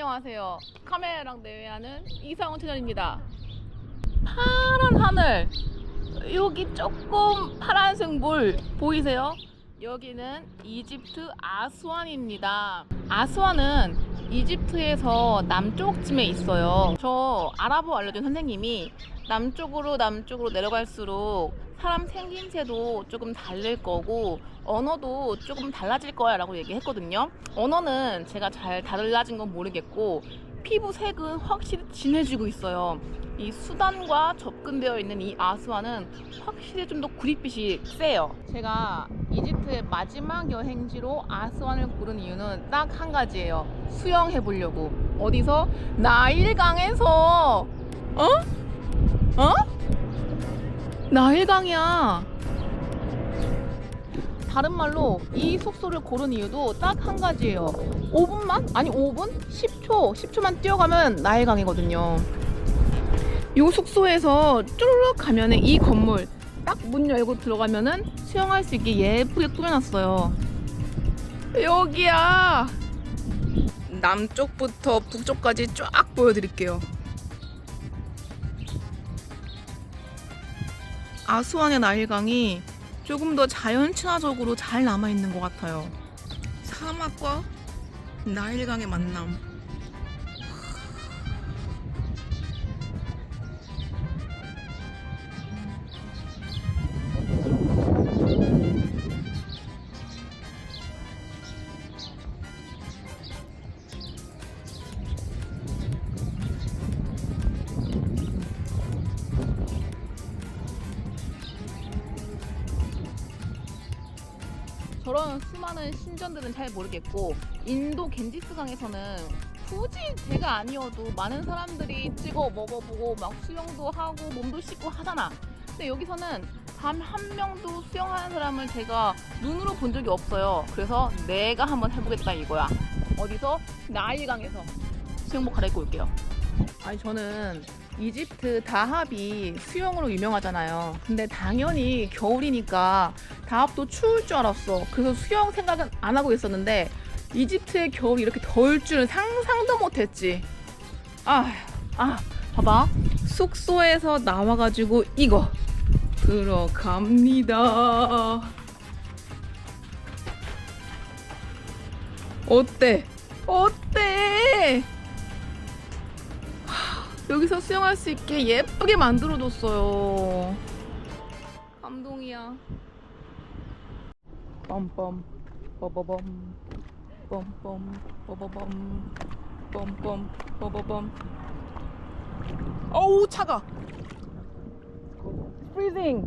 안녕하세요. 카메라랑 대회하는 이상훈 채널입니다. 파란 하늘. 여기 조금 파란색 물 보이세요? 여기는 이집트 아스완입니다. 아스완은 이집트에서 남쪽쯤에 있어요. 저 아랍어 알려준 선생님이 남쪽으로 남쪽으로 내려갈수록 사람 생김새도 조금 다를 거고 언어도 조금 달라질 거야 라고 얘기했거든요. 언어는 제가 잘 달라진 건 모르겠고 피부 색은 확실히 진해지고 있어요. 이 수단과 접근되어 있는 이 아스완은 확실히 좀 더 구릿빛이 세요. 제가 이집트의 마지막 여행지로 아스완을 고른 이유는 딱 한 가지예요. 수영해 보려고. 어디서? 나일강에서. 어? 어? 나일강이야. 다른 말로 이 숙소를 고른 이유도 딱 한 가지예요. 5분만? 아니 5분? 10초, 10초만 뛰어가면 나일강이거든요. 이 숙소에서 쭈르륵 가면 은 이 건물 딱 문 열고 들어가면은 수영할 수 있게 예쁘게 꾸며놨어요. 여기야. 남쪽부터 북쪽까지 쫙 보여드릴게요. 아수안의 나일강이 조금 더 자연 친화적으로 잘 남아 있는 것 같아요. 사막과 나일강의 만남. 저런 수많은 신전들은 잘 모르겠고 인도 겐지스강에서는 굳이 제가 아니어도 많은 사람들이 찍어 먹어보고 막 수영도 하고 몸도 씻고 하잖아. 근데 여기서는 단 한 명도 수영하는 사람을 제가 눈으로 본 적이 없어요. 그래서 내가 한번 해보겠다 이거야. 어디서? 나일강에서 수영복 갈아입고 올게요. 아니 저는 이집트 다합이 수영으로 유명하잖아요. 근데 당연히 겨울이니까 다합도 추울 줄 알았어. 그래서 수영 생각은 안 하고 있었는데 이집트의 겨울이 이렇게 더울 줄은 상상도 못했지. 아, 아, 봐봐. 숙소에서 나와가지고 이거 들어갑니다. 어때? 어때? 여기서 수영할 수 있게 예쁘게 만들어줬어요. 감동이야. 빰빰 빠바밤 빰빰 빠바밤 빰빰 빠바밤 어우 차가. freezing.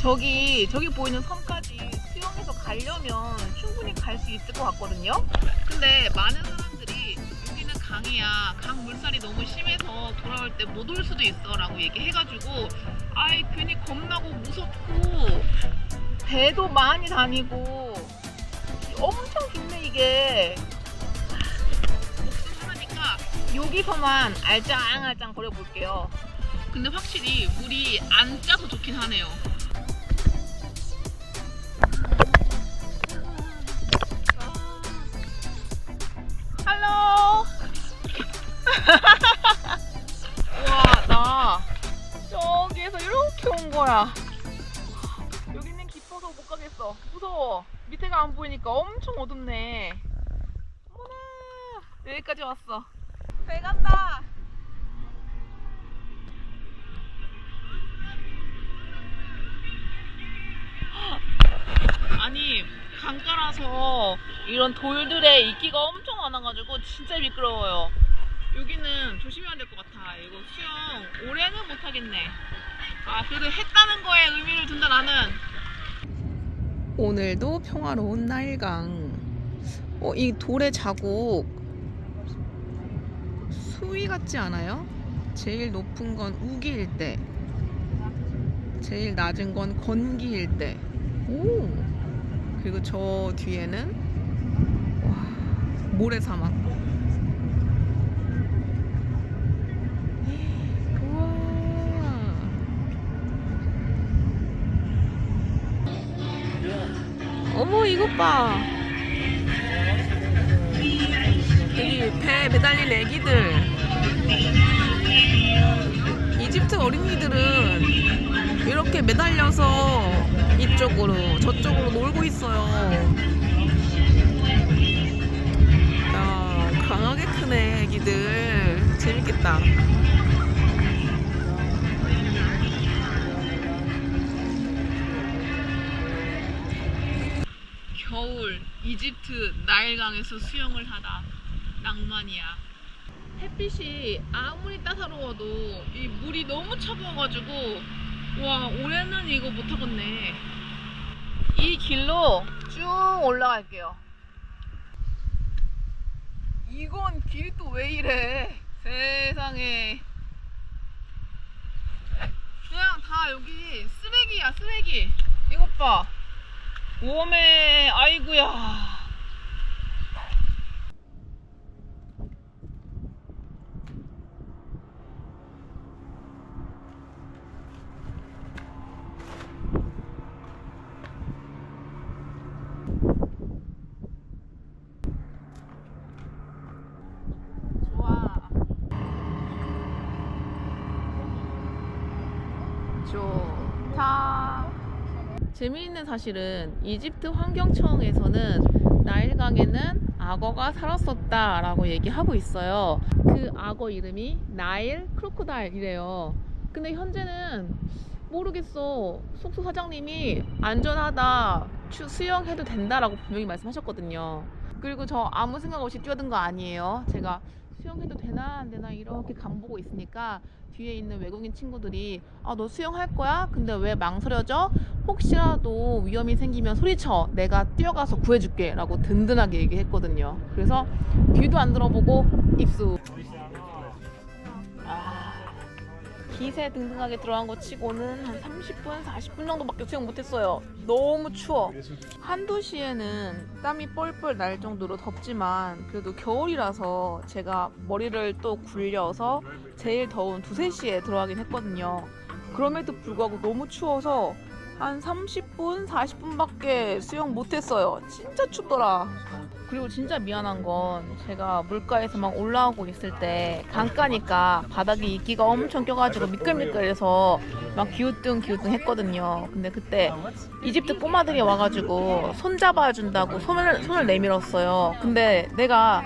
저기 저기 보이는 섬까지 수영해서 가려면 충분히 갈 수 있을 것 같거든요. 근데 많은 사람들이 여기는 강이야. 강 물살이 너무 심해서 돌아올 때 못 올 수도 있어라고 얘기해가지고 아이 괜히 겁나고 무섭고. 배도 많이 다니고. 엄청 깊네 이게. 목숨 하나니까 여기서만 알짱알짱 거려볼게요. 근데 확실히 물이 안 짜서 좋긴 하네요 우와 나 저기에서 이렇게 온 거야. 여기는 깊어서 못 가겠어. 무서워. 밑에가 안 보이니까 엄청 어둡네. 어머나 여기까지 왔어. 배 간다. 아니 강가라서 이런 돌들에 이끼가 엄청 많아가지고 진짜 미끄러워요 여기는 조심해야 될 것 같아. 이거 수영 올해는 못하겠네. 아 그래도 했다는 거에 의미를 둔다 나는. 오늘도 평화로운 나일강. 어, 이 돌의 자국. 수위 같지 않아요? 제일 높은 건 우기일 때 제일 낮은 건 건기일 때 오. 그리고 저 뒤에는 와, 모래사막 이것 봐 여기 배 매달린 애기들. 이집트 어린이들은 이렇게 매달려서 이쪽으로 저쪽으로 놀고 있어요. 야 강하게 크네 애기들. 재밌겠다 겨울 이집트 나일강에서 수영을 하다 낭만이야. 햇빛이 아무리 따사로워도 이 물이 너무 차가워가지고 와 올해는 이거 못하겠네. 이 길로 쭉 올라갈게요. 이건 또왜 이래? 세상에. 그냥 다 여기 쓰레기야 쓰레기. 이것 봐. 오메 아이구야. 좋다 재미있는 사실은 이집트 환경청에서는 나일강에는 악어가 살았었다 라고 얘기하고 있어요. 그 악어 이름이 나일 크로코다일이래요. 근데 현재는 모르겠어. 숙소 사장님이 안전하다, 추- 수영해도 된다 라고 분명히 말씀하셨거든요. 그리고 저 아무 생각 없이 뛰어든 거 아니에요. 제가 수영해도 되나 안 되나 이렇게 간 보고 있으니까 뒤에 있는 외국인 친구들이 아 너 수영할 거야? 근데 왜 망설여져? 혹시라도 위험이 생기면 소리쳐 내가 뛰어가서 구해줄게 라고 든든하게 얘기했거든요 그래서 뒤도 안 들어보고 입수 아, 기세 등등하게 들어간 거 치고는 한 30분 40분 정도밖에 수영 못했어요 너무 추워 한두 시에는 땀이 뻘뻘 날 정도로 덥지만 그래도 겨울이라서 제가 머리를 또 굴려서 제일 더운 두세 시에 들어가긴 했거든요. 그럼에도 불구하고 너무 추워서 한 30분, 40분밖에 수영 못했어요. 진짜 춥더라. 그리고 진짜 미안한 건 제가 물가에서 막 올라오고 있을 때 강가니까 바닥에 이끼가 엄청 껴가지고 미끌미끌해서 막 기우뚱 기우뚱 했거든요. 근데 그때 이집트 꼬마들이 와가지고 손 잡아준다고 손을 손을 내밀었어요. 근데 내가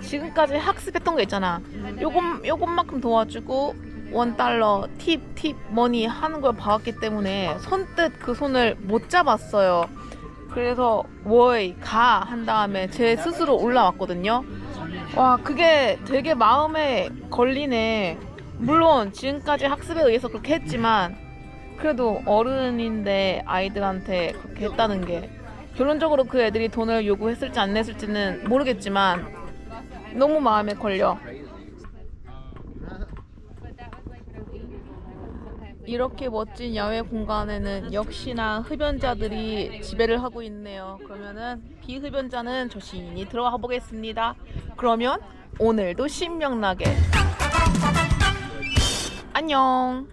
지금까지 학습했던 거 있잖아. 요것 요것만큼 도와주고 원 달러 팁 팁 머니 하는 걸 봐왔기 때문에 손뜻 그 손을 못 잡았어요. 그래서 워이 가 한 다음에 제 스스로 올라왔거든요. 와 그게 되게 마음에 걸리네. 물론 지금까지 학습에 의해서 그렇게 했지만 그래도 어른인데 아이들한테 그렇게 했다는 게 결론적으로 그 애들이 돈을 요구했을지 안 냈을지는 모르겠지만 너무 마음에 걸려. 이렇게 멋진 야외 공간에는 역시나 흡연자들이 지배를 하고 있네요. 그러면은 비흡연자는 조심히 들어가 보겠습니다. 그러면 오늘도 신명나게 안녕.